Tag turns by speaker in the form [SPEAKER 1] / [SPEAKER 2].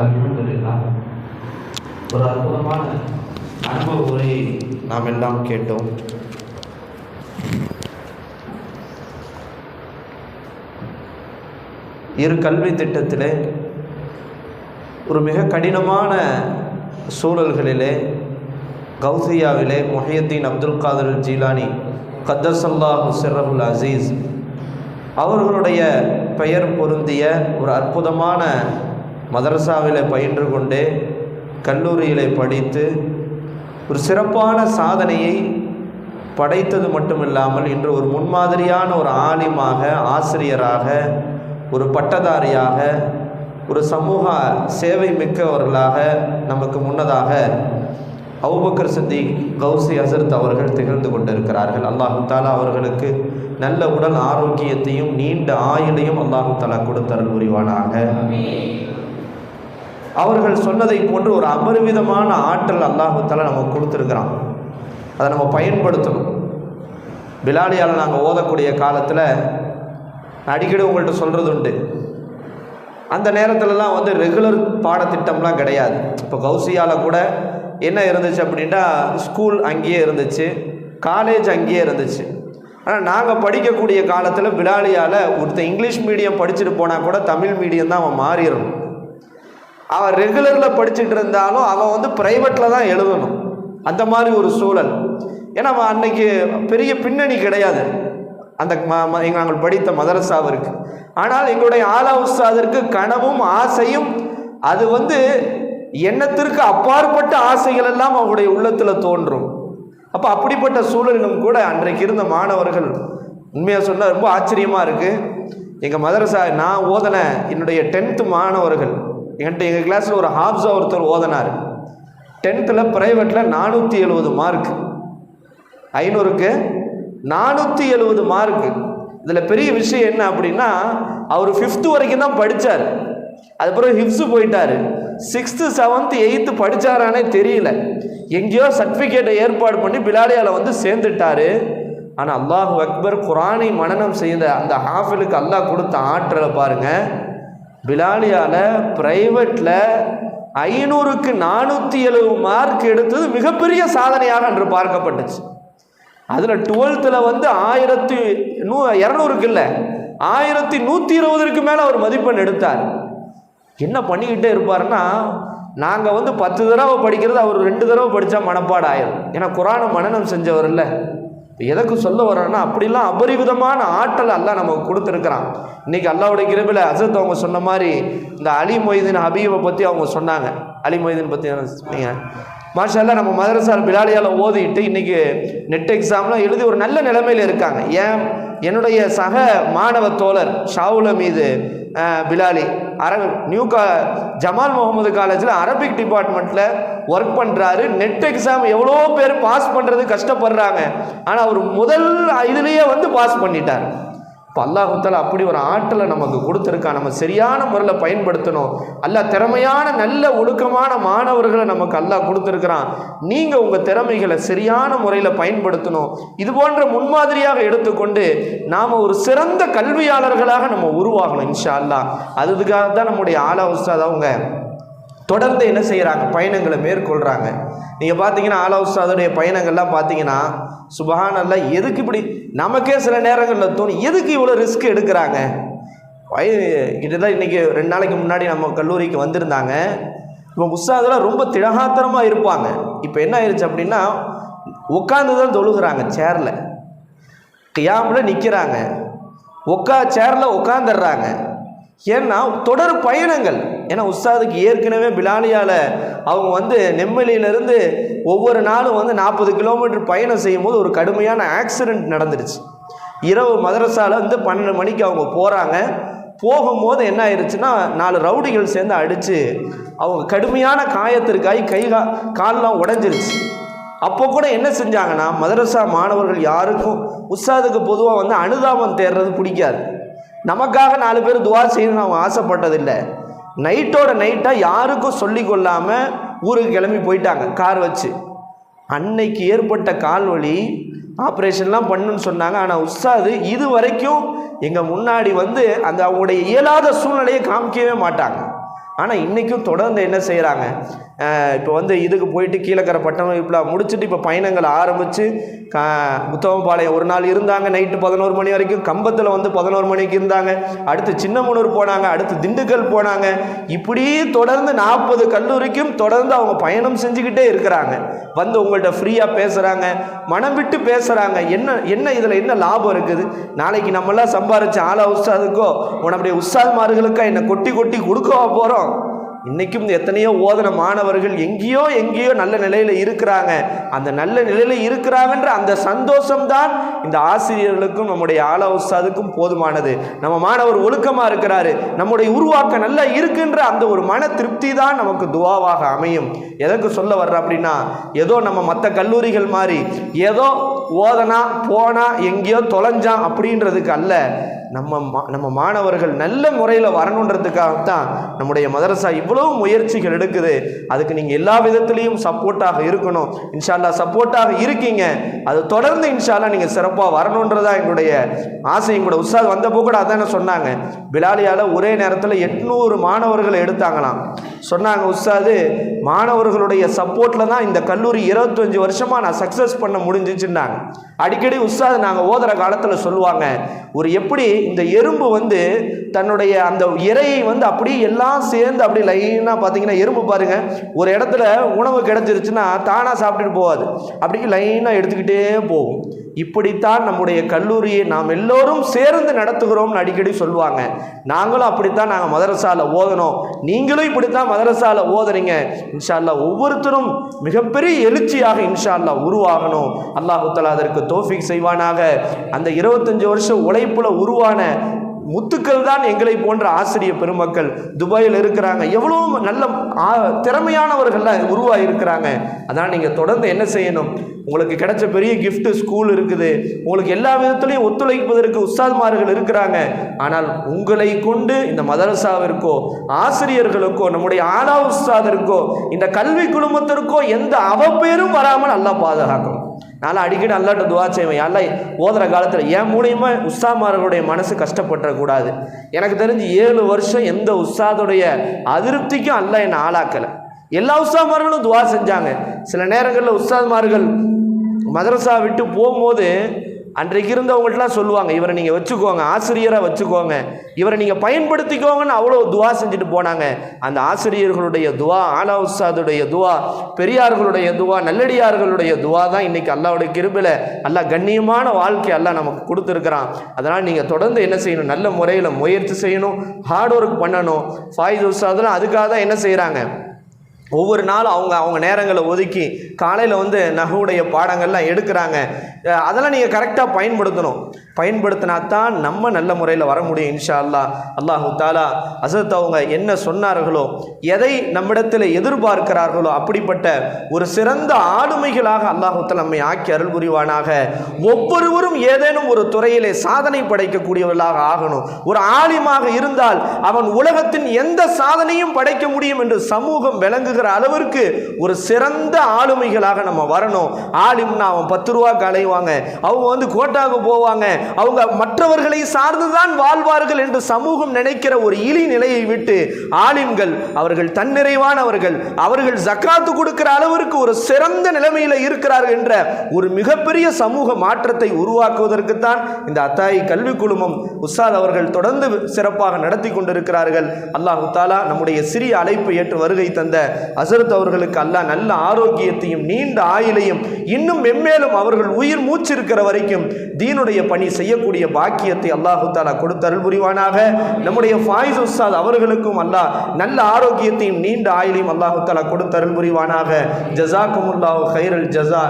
[SPEAKER 1] அல்ஹம்துலில்லாஹ் ஒரு அற்புதமான அனுபவ உரையை நாம் எல்லாம் கேட்டோம். இரு கல்வி திட்டத்திலே ஒரு மிக கடினமான சூழல்களிலே கௌசியாவிலே மொஹியத்தீன் அப்துல் காதர் ஜீலானி கத்தசல்லாஹு சிர்ரபுல் அசீஸ் அவர்களுடைய பெயர் பொருந்திய ஒரு அற்புதமான மதரசாவில் பயின்று கொண்டே கல்லூரியில் படித்து ஒரு சிறப்பான சாதனையை படைத்தது மட்டுமில்லாமல் இன்று ஒரு முன்மாதிரியான ஒரு ஆலிமாக ஆசிரியராக ஒரு பட்டதாரியாக ஒரு சமூக சேவை மிக்கவர்களாக நமக்கு முன்னதாக அவுபக்கர் சந்தி கௌசி ஹசரத் அவர்கள் திகழ்ந்து கொண்டிருக்கிறார்கள். அல்லாஹு தாலா அவர்களுக்கு நல்ல உடல் ஆரோக்கியத்தையும் நீண்ட ஆயுளையும் அல்லாஹு தாலா கொடுத்தருள் புரிவானாக. அவர்கள் சொன்னதை போன்று ஒரு அபரிமிதமான ஆற்றல் அல்லாஹு நமக்கு கொடுத்துருக்குறான். அதை நம்ம பயன்படுத்தணும். பிலாலியால் நாங்கள் ஓதக்கூடிய காலத்தில் அடிக்கடி உங்கள்கிட்ட சொல்கிறது உண்டு. அந்த நேரத்துலலாம் வந்து ரெகுலர் பாடத்திட்டம்லாம் கிடையாது. இப்போ கௌசியால் கூட என்ன இருந்துச்சு அப்படின்னா ஸ்கூல் அங்கேயே இருந்துச்சு காலேஜ் அங்கேயே இருந்துச்சு. ஆனால் நாங்கள் படிக்கக்கூடிய காலத்தில் பிலாலியால் ஒருத்தன் இங்கிலீஷ் மீடியம் படிச்சுட்டு போனால் கூட தமிழ் மீடியம் தான் அவன் மாறிடணும். அவன் ரெகுலரில் படிச்சுட்டு இருந்தாலும் அவன் வந்து ப்ரைவேட்டில் தான் எழுதணும். அந்த மாதிரி ஒரு சூழல். ஏன்னா அவன் அன்னைக்கு பெரிய பின்னணி கிடையாது. அந்த நாங்கள் படித்த மதரசாவிற்கு. ஆனால் எங்களுடைய ஆலா உஸ்தாதிற்கு கனவும் ஆசையும் அது வந்து எண்ணத்திற்கு அப்பாற்பட்ட ஆசைகள் எல்லாம் அவருடைய உள்ளத்தில் தோன்றும். அப்போ அப்படிப்பட்ட சூழலிலும் கூட அன்றைக்கு இருந்த மாணவர்கள் உண்மையாக சொன்னால் ரொம்ப ஆச்சரியமாக இருக்குது எங்கள் மதரசா நான் ஓதன என்னுடைய டென்த்து மாணவர்கள் என்கிட்ட எங்கள் கிளாஸில் ஒரு ஹாப்ஸா ஒருத்தர் ஓதனார். டென்த்தில் ப்ரைவேட்டில் நானூற்றி எழுபது மார்க் ஐநூறுக்கு நானூற்றி எழுபது மார்க்கு இதில் பெரிய விஷயம் என்ன அப்படின்னா அவர் ஃபிஃப்த்து வரைக்கும் தான் படித்தார் அதுக்கப்புறம் ஹிப்ஸு போயிட்டார். சிக்ஸ்த்து செவன்த்து எயித்து படித்தாரானே தெரியல. எங்கேயோ சர்டிஃபிகேட்டை ஏற்பாடு பண்ணி பிலாடியாவில் வந்து சேர்ந்துட்டாரு. ஆனால் அல்லாஹ் அக்பர் குரானை மனநம் செய்த அந்த ஹாஃபிலுக்கு அல்லாஹ் கொடுத்த ஆற்றலை பாருங்கள் பிலாலியால் பிரைவேட்டில் ஐநூறுக்கு நானூற்றி எழுபது மார்க் எடுத்தது மிகப்பெரிய சாதனையாக அன்று பார்க்கப்பட்டுச்சு. அதில் டுவெல்த்தில் வந்து ஆயிரத்தி நூ இரநூறுக்கு இல்லை ஆயிரத்தி நூற்றி இருபதுக்கு மேலே அவர் மதிப்பெண் எடுத்தார். என்ன பண்ணிக்கிட்டே இருப்பாருன்னா நாங்கள் வந்து பத்து தடவை படிக்கிறது அவர் ரெண்டு தடவை படித்தா மனப்பாடம் ஆயிரும் ஏன்னா குரானை மனநம் செஞ்சவர் இல்லை. எதற்கு சொல்ல வரேன்னா அப்படிலாம் அபரிவிதமான ஆற்றல் அல்லாஹ் நமக்கு கொடுத்துருக்குறான். இன்னைக்கு அல்லாவுடைய கிருபில் அசத் அவங்க சொன்ன மாதிரி இந்த அலி மொய்தீன் ஹபீபை பற்றி அவங்க சொன்னாங்க. அலி மொய்தீன் பற்றி சொன்னீங்க? மாஷால்லா நம்ம மதரசால் பிலாலியால் ஓதிட்டு இன்னைக்கு நெட் எக்ஸாம்லாம் எழுதி ஒரு நல்ல நிலைமையில் இருக்காங்க. ஏன்? என்னுடைய சக மாணவ தோழர் ஷாவுல மீது பிலாலி அர நியூ கா ஜமால் முகமது காலேஜில் அரபிக் டிபார்ட்மெண்ட்டில் ஒர்க் பண்ணுறாரு நெட் எக்ஸாம் எவ்வளோ பேர் பாஸ் பண்ணுறது கஷ்டப்படுறாங்க. ஆனால் அவர் முதல் இதுலேயே வந்து பாஸ் பண்ணிட்டார். இப்போ அல்லாஹுத்தால அப்படி ஒரு ஆற்றலை நமக்கு கொடுத்துருக்கான் நம்ம சரியான முறையில் பயன்படுத்தணும். அல்லா திறமையான நல்ல ஒழுக்கமான மாணவர்களை நமக்கு அல்லாஹ் கொடுத்துருக்குறான். நீங்கள் உங்கள் திறமைகளை சரியான முறையில் பயன்படுத்தணும். இது போன்ற முன்மாதிரியாக எடுத்துக்கொண்டு நாம் ஒரு சிறந்த கல்வியாளர்களாக நம்ம உருவாகணும் இன்ஷா அல்லாஹ். அதுக்காக தான் நம்முடைய ஆலா உஸ்தாத் அவங்க தொடர்ந்து என்ன செய்கிறாங்க பயணங்களை மேற்கொள்கிறாங்க நீங்கள் பார்த்தீங்கன்னா ஆலா பயணங்கள்லாம் பார்த்தீங்கன்னா சுபஹான் எதுக்கு இப்படி நமக்கே சில நேரங்களில் தோணும் எதுக்கு இவ்வளோ ரிஸ்க் எடுக்கிறாங்க? இதுதான் இன்றைக்கி ரெண்டு நாளைக்கு முன்னாடி நம்ம கல்லூரிக்கு வந்திருந்தாங்க. இப்போ உஸ்தாதெல்லாம் ரொம்ப திடகாத்திரமாக இருப்பாங்க. இப்போ என்ன ஆயிடுச்சு அப்படின்னா உட்காந்து தான் தொழுகிறாங்க சேரில் கியாமில் நிற்கிறாங்க உட்கா சேரில் உட்காந்துடுறாங்க ஏன்னா தொடர் பயணங்கள். ஏன்னா உஸ்தாதுக்கு ஏற்கனவே பிலாலியால் அவங்க வந்து நெம்மலியிலேருந்து ஒவ்வொரு நாளும் வந்து நாற்பது கிலோமீட்டர் பயணம் செய்யும்போது ஒரு கடுமையான ஆக்சிடெண்ட் நடந்துருச்சு இரவு மதரசாவில் வந்து பன்னெண்டு மணிக்கு அவங்க போகிறாங்க போகும்போது என்ன ஆயிடுச்சுன்னா நாலு ரவுடிகள் சேர்ந்து அடித்து அவங்க கடுமையான காயத்திற்காகி கை கா கால்லாம் உடஞ்சிருச்சு. அப்போ கூட என்ன செஞ்சாங்கன்னா மதரசா மாணவர்கள் யாருக்கும் உஸ்தாதுக்கு பொதுவாக வந்து அனுதாபம் தேடுறது பிடிக்காது. நமக்காக நாலு பேர் துவா செய்யணும்னு அவங்க ஆசைப்பட்டதில்லை. நைட்டோட நைட்டாக யாருக்கும் சொல்லி கொள்ளாமல் ஊருக்கு கிளம்பி போயிட்டாங்க. கார் வச்சு. அன்னைக்கு ஏற்பட்ட கால் வலி ஆப்ரேஷன்லாம் பண்ணுன்னு சொன்னாங்க. ஆனால் உஸ்தாது இது வரைக்கும் எங்கள் முன்னாடி வந்து அந்த அவங்களுடைய இயலாத சூழ்நிலையை காமிக்கவே மாட்டாங்க. ஆனால் இன்றைக்கும் தொடர்ந்து என்ன செய்கிறாங்க இப்போ வந்து இதுக்கு போயிட்டு கீழக்கரை பட்டம் இப்போ முடிச்சுட்டு இப்போ பயணங்கள் ஆரம்பித்து கா முத்தவம்பாளையம் ஒரு நாள் இருந்தாங்க நைட்டு பதினோரு மணி வரைக்கும் கம்பத்தில் வந்து பதினோரு மணிக்கு இருந்தாங்க. அடுத்து சின்னமனூர் போனாங்க அடுத்து திண்டுக்கல் போனாங்க. இப்படி தொடர்ந்து நாற்பது கல்லூரிக்கும் தொடர்ந்து அவங்க பயணம் செஞ்சுக்கிட்டே இருக்கிறாங்க. வந்து உங்கள்கிட்ட ஃப்ரீயாக பேசுகிறாங்க மனம் விட்டு பேசுகிறாங்க என்ன என்ன இதில் என்ன லாபம் இருக்குது? நாளைக்கு நம்மளாம் சம்பாரிச்ச ஆளா உஸ்தாதுக்கோ உன்னுடைய உஸ்தாதுமார்களுக்கோ என்னை கொட்டி கொட்டி கொடுக்கவா போகிறோம் இன்றைக்கும் எத்தனையோ ஓதன மாணவர்கள் எங்கேயோ எங்கேயோ நல்ல நிலையில் இருக்கிறாங்க. அந்த நல்ல நிலையில் இருக்கிறாங்கன்ற அந்த சந்தோஷம்தான் இந்த ஆசிரியர்களுக்கும் நம்முடைய ஆலா உஸ்தாதுக்கும் போதுமானது. நம்ம மாணவர் ஒழுக்கமாக இருக்கிறாரு. நம்முடைய உருவாக்க நல்லா இருக்குன்ற அந்த ஒரு மன திருப்தி தான் நமக்கு துவாவாக அமையும். எதற்கு சொல்ல வர்ற அப்படின்னா ஏதோ நம்ம மற்ற கல்லூரிகள் மாதிரி ஏதோ ஓதனா போனா எங்கேயோ தொலைஞ்சான் அப்படின்றதுக்கு அல்ல. நம்ம மா- நம்ம மாணவர்கள் நல்ல முறையில் வரணுன்றதுக்காகத்தான் நம்முடைய மதரசா இவ்வளவு முயற்சிகள் எடுக்குது. அதுக்கு நீங்கள் எல்லா விதத்துலேயும் சப்போர்ட்டாக இருக்கணும். இன்ஷால்லா சப்போர்ட்டாக இருக்கீங்க. அது தொடர்ந்து இன்ஷால்லா நீங்கள் சிறப்பாக வரணுன்றதா எங்களுடைய ஆசையும் கூட உஸ்தாத் வந்தப்போ கூட அதானே சொன்னாங்க. பிலாலியால் ஒரே நேரத்தில் எட்நூறு மாணவர்களை எடுத்தாங்களாம். சொன்னாங்க உஸ்தாது மாணவர்களுடைய சப்போர்ட்டில் தான் இந்த கல்லூரி இருபத்தஞ்சி வருஷமாக நான் சக்ஸஸ் பண்ண முடிஞ்சிச்சுன்னாங்க. அடிக்கடி உஸ்தாது நாங்கள் ஓதுற காலத்தில் சொல்லுவாங்க ஒரு எப்படி இந்த எறும்பு வந்து தன்னுடைய அந்த இரையை வந்து அப்படியே எல்லாம் சேர்ந்து அப்படி லைனாக பார்த்தீங்கன்னா எறும்பு பாருங்கள் ஒரு இடத்துல உணவு கிடைச்சிருச்சுன்னா தானாக சாப்பிட்டுட்டு போகாது அப்படியே லைனாக எடுத்துக்கிட்டே போகும். இப்படித்தான் நம்முடைய கல்லூரியை நாம் எல்லோரும் சேர்ந்து நடத்துகிறோம்னு அடிக்கடி சொல்லுவாங்க. நாங்களும் அப்படித்தான் நாங்கள் மதரசாவில் ஓதணும். நீங்களும் இப்படித்தான் மதரசாவில் ஓதுறீங்க. இன்ஷா ஒவ்வொருத்தரும் மிகப்பெரிய எழுச்சியாக இன்ஷா உருவாகணும். அல்லாஹு அதற்கு தோஃபிக் செய்வானாக. அந்த இருபத்தஞ்சு வருஷம் உழைப்பில் உருவான முத்துக்கள் தான் எங்களை போன்ற ஆசிரிய பெருமக்கள் துபாயில் இருக்கிறாங்க. எவ்வளோ நல்ல ஆ- திறமையானவர்கள்லாம் உருவாகி இருக்கிறாங்க அதான் நீங்கள் தொடர்ந்து என்ன செய்யணும்? உங்களுக்கு கிடைச்ச பெரிய கிஃப்ட்டு ஸ்கூல் இருக்குது. உங்களுக்கு எல்லா விதத்துலையும் ஒத்துழைப்பதற்கு உஸ்தாத்மார்கள் இருக்கிறாங்க. ஆனால் உங்களை கொண்டு இந்த மதரசாவிற்கோ ஆசிரியர்களுக்கோ நம்முடைய ஆலா உஸ்தாதிற்கோ இந்த கல்வி குழுமத்திற்கோ எந்த அவப்பேரும் வராமல் நல்லா பாதுகாக்கணும் நான் அடிக்கடி அல்லாட்ட துவா செய்வேன். அல்ல ஓதுற காலத்தில் என் மூலியமா உஸ்தாமார்களுடைய மனசு கஷ்டப்பட்டுறக்கூடாது. எனக்கு தெரிஞ்சு ஏழு வருஷம் எந்த உஸ்தாதுடைய அதிருப்திக்கும் அல்ல என்னை ஆளாக்கலை. எல்லா உஸ்தாமார்களும் துவா செஞ்சாங்க. சில நேரங்களில் உஷாமார்கள் மதரசா விட்டு போகும்போது அன்றைக்கு இருந்தவங்கள்ட்டலாம் சொல்லுவாங்க இவரை நீங்கள் வச்சுக்கோங்க ஆசிரியராக வச்சுக்கோங்க. இவரை நீங்கள் பயன்படுத்திக்கோங்கன்னு அவ்வளோ துவா செஞ்சுட்டு போனாங்க. அந்த ஆசிரியர்களுடைய துவா ஆலா உஸ்தாதுடைய துவா பெரியார்களுடைய துவா நல்லடியார்களுடைய துவா தான் இன்னைக்கு அல்லாவுடைய கிருபில் அல்லா கண்ணியமான வாழ்க்கை எல்லாம் நமக்கு கொடுத்துருக்குறான். அதனால் நீங்கள் தொடர்ந்து என்ன செய்யணும்? நல்ல முறையில் முயற்சி செய்யணும் ஹார்ட் ஒர்க் பண்ணணும். ஃபாயித் உஸ்தாதுலாம் அதுக்காக தான் என்ன செய்கிறாங்க ஒவ்வொரு நாளும் அவங்க அவங்க நேரங்களை ஒதுக்கி காலையில் வந்து நகுவுடைய பாடங்கள்லாம் எடுக்கிறாங்க. அதெல்லாம் நீங்கள் கரெக்டாக பயன்படுத்தணும். பயன்படுத்தினா தான் நம்ம நல்ல முறையில் வர முடியும் இன்ஷா அல்லாஹ் அல்லாஹு தாலா அசத் அவங்க என்ன சொன்னார்களோ எதை நம்மிடத்தில் எதிர்பார்க்கிறார்களோ அப்படிப்பட்ட ஒரு சிறந்த ஆளுமைகளாக அல்லாஹு தாலா நம்மை ஆக்கி அருள் புரிவானாக. ஒவ்வொருவரும் ஏதேனும் ஒரு துறையிலே சாதனை படைக்கக்கூடியவர்களாக ஆகணும். ஒரு ஆலிமாக இருந்தால் அவன் உலகத்தின் எந்த சாதனையும் படைக்க முடியும் என்று சமூகம் விளங்குகிற அளவிற்கு ஒரு சிறந்த ஆளுமைகளாக நம்ம வரணும். ஆலிம்னா அவன் பத்து ரூபா அலைவாங்க அவங்க வந்து கோட்டாவுக்கு போவாங்க. அவங்க மற்றவர்களை சார்ந்துதான் வாழ்வார்கள் என்று சமூகம் நினைக்கிற ஒரு இழி நிலையை விட்டு ஆலிம்கள் அவர்கள் தன்னிறைவானவர்கள் அவர்கள் ஜக்காத்து கொடுக்கிற அளவிற்கு ஒரு சிறந்த நிலைமையில் இருக்கிறார்கள் என்ற ஒரு மிகப்பெரிய சமூக மாற்றத்தை உருவாக்குவதற்குத்தான் இந்த அத்தாயி கல்வி குழுமம் உஸ்தாத் அவர்கள் தொடர்ந்து சிறப்பாக நடத்தி கொண்டிருக்கிறார்கள். அல்லாஹு தாலா நம்முடைய சிறிய அழைப்பு ஏற்று வருகை தந்த அசரத் அவர்களுக்கு அல்லாஹ் நல்ல ஆரோக்கியத்தையும் நீண்ட ஆயுளையும் இன்னும் மென்மேலும் அவர்கள் உயிர் மூச்சிருக்கிற வரைக்கும் தீனுடைய பணி செய்யக்கூடிய பாக்கியத்தை அல்லாஹு தாலா கொடுத்தருள் புரிவானாக. நம்முடைய ஃபாயிஸ் உஸ்தாத் அவர்களுக்கும் அல்லாஹ் நல்ல ஆரோக்கியத்தையும் நீண்ட ஆயுளையும் அல்லாஹு தாலா கொடுத்தருள் புரிவானாக. ஜசாக்குமுல்லாஹு ஹைரல் ஜஸா.